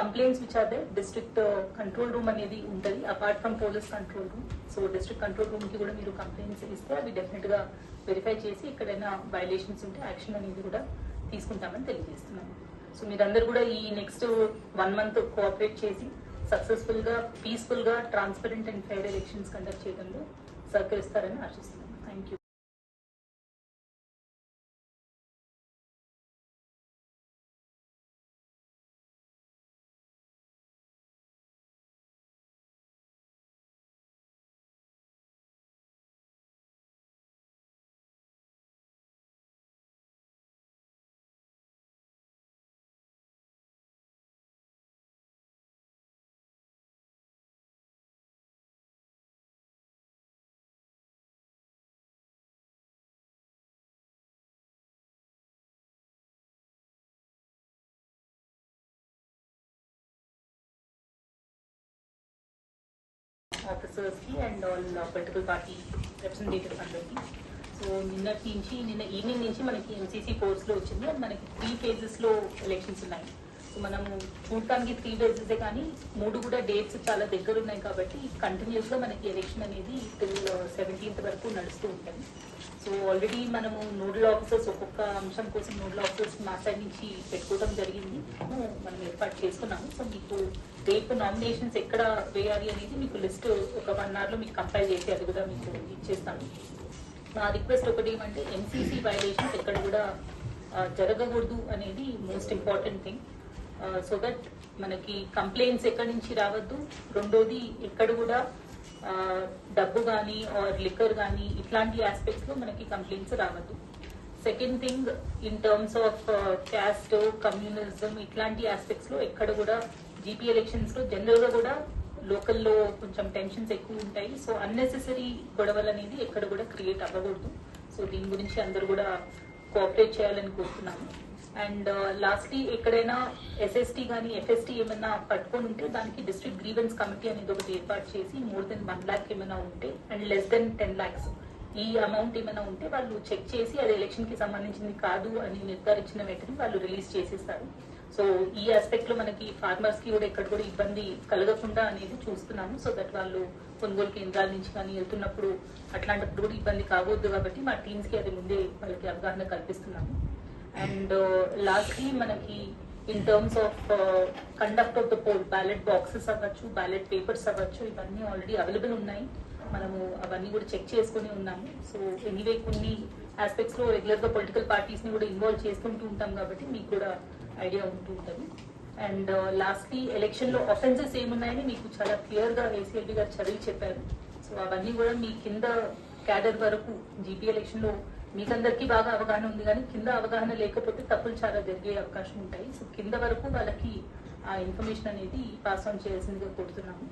Complaints which are they district control room అనేది ఉంటుంది. Apart from police control room so district control రూమ్కి కూడా మీరు కంప్లైంట్స్ ఇస్తే అవి డెఫినెట్గా వెరిఫై చేసి ఎక్కడైనా వైలేషన్స్ ఉంటే యాక్షన్ అనేది కూడా తీసుకుంటామని తెలియజేస్తున్నాను సో మీరందరూ కూడా ఈ నెక్స్ట్ వన్ మంత్ కోఆపరేట్ చేసి సక్సెస్ఫుల్గా పీస్ఫుల్గా transparent and fair elections conduct చేయడంలో సహకరిస్తారని ఆశిస్తున్నాను ఆఫీసర్స్కి and all political party representatives అందరికి. సో నిన్నటి నుంచి నిన్న ఈవినింగ్ నుంచి మనకి ఎంసీసీ కోర్స్లో వచ్చింది. అండ్ మనకి త్రీ ఫేజెస్లో ఎలక్షన్స్ ఉన్నాయి. మనము చూడటానికి త్రీ ఫేజెస్ కానీ మూడు కూడా డేట్స్ చాలా దగ్గర ఉన్నాయి కాబట్టి కంటిన్యూస్గా మనకి ఎలక్షన్ అనేది టిల్ సెవెంటీన్త్ uh, వరకు నడుస్తూ ఉంటుంది. సో ఆల్రెడీ మనము నోడల్ ఆఫీసర్స్ ఒక్కొక్క అంశం కోసం నోడల్ ఆఫీసర్స్ మా సైడ్ నుంచి పెట్టుకోవడం జరిగింది. మనం ఏర్పాటు చేసుకున్నాము. సో మీకు రేపు నామినేషన్స్ ఎక్కడ వేయాలి అనేది మీకు లిస్ట్ ఒక వన్ అవర్లో మీకు కంపైల్ చేసి అది కూడా మీకు ఇచ్చేస్తాము. నా రిక్వెస్ట్ ఒకటి ఏమంటే ఎంసీసీ వైలేషన్స్ ఎక్కడ కూడా uh, జరగకూడదు అనేది most important thing Uh, so that మనకి కంప్లైంట్స్ ఎక్కడి నుంచి రావద్దు. రెండోది ఎక్కడ కూడా uh, డబ్బు కానీ ఆర్ లిక్కర్ కానీ ఇట్లాంటి ఆస్పెక్ట్స్లో మనకి కంప్లైంట్స్ రావద్దు. Second thing in terms of caste communism ఇట్లాంటి ఆస్పెక్ట్స్లో ఎక్కడ కూడా జీపీ ఎలక్షన్స్లో జనరల్గా కూడా లోకల్లో కొంచెం టెన్షన్స్ ఎక్కువ ఉంటాయి. సో అన్నెసెసరీ గొడవలు అనేది ఎక్కడ కూడా క్రియేట్ అవ్వకూడదు. సో దీని గురించి అందరూ కూడా కోఆపరేట్ చేయాలని కోరుతున్నాము. అండ్ లాస్ట్లీ uh, ఎక్కడైనా ఎస్ఎస్టీ కానీ ఎఫ్ఎస్టీ ఏమైనా పట్టుకొని ఉంటే దానికి డిస్ట్రిక్ట్ గ్రీవెన్స్ కమిటీ అనేది ఒకటి ఏర్పాటు చేసి మోర్ దెన్ వన్ ల్యాక్ ఏమైనా ఉంటే and less than ten lakhs ఈ అమౌంట్ ఏమైనా ఉంటే వాళ్ళు చెక్ చేసి అది ఎలక్షన్కి సంబంధించింది కాదు అని నిర్ధారించిన వెంటనే వాళ్ళు రిలీజ్ చేసేస్తారు. సో ఈ ఆస్పెక్ట్లో మనకి ఫార్మర్స్కి కూడా ఎక్కడ కూడా ఇబ్బంది కలగకుండా అనేది చూస్తున్నాము. సో దట్ వాళ్ళు కొనుగోలు కేంద్రాల నుంచి కానీ వెళ్తున్నప్పుడు అట్లాంటప్పుడు కూడా ఇబ్బంది కావద్దు కాబట్టి మా టీమ్స్కి అది ముందే వాళ్ళకి అవగాహన కల్పిస్తున్నాము. అండ్ లాస్ట్లీ uh, మనకి in terms of conduct of the poll ballot boxes అవ్వచ్చు బ్యాలెట్ పేపర్స్ అవ్వచ్చు ఇవన్నీ ఆల్రెడీ అవైలబుల్ ఉన్నాయి. మనము అవన్నీ కూడా చెక్ చేసుకుని ఉన్నాము. సో ఎనీవే కొన్ని ఆస్పెక్ట్స్లో రెగ్యులర్గా పొలిటికల్ పార్టీస్ని కూడా ఇన్వాల్వ్ చేసుకుంటూ ఉంటాం కాబట్టి మీకు కూడా ఐడియా ఉంటూ ఉంటుంది. అండ్ లాస్ట్లీ ఎలక్షన్లో అఫెన్సెస్ ఏమున్నాయని మీకు చాలా క్లియర్గా ఏసీఎల్బీ గారు చదివి చెప్పారు. సో అవన్నీ కూడా మీ కింద క్యాడర్ వరకు జీపీ ఎలక్షన్లో మీకందరికీ బాగా అవగాహన ఉంది కానీ కింద అవగాహన లేకపోతే తప్పులు చాలా జరిగే అవకాశం ఉంటాయి. సో కింద వరకు వాళ్ళకి ఆ ఇన్ఫర్మేషన్ అనేది పాస్ ఆన్ చేయాల్సిందిగా కోరుతున్నాము.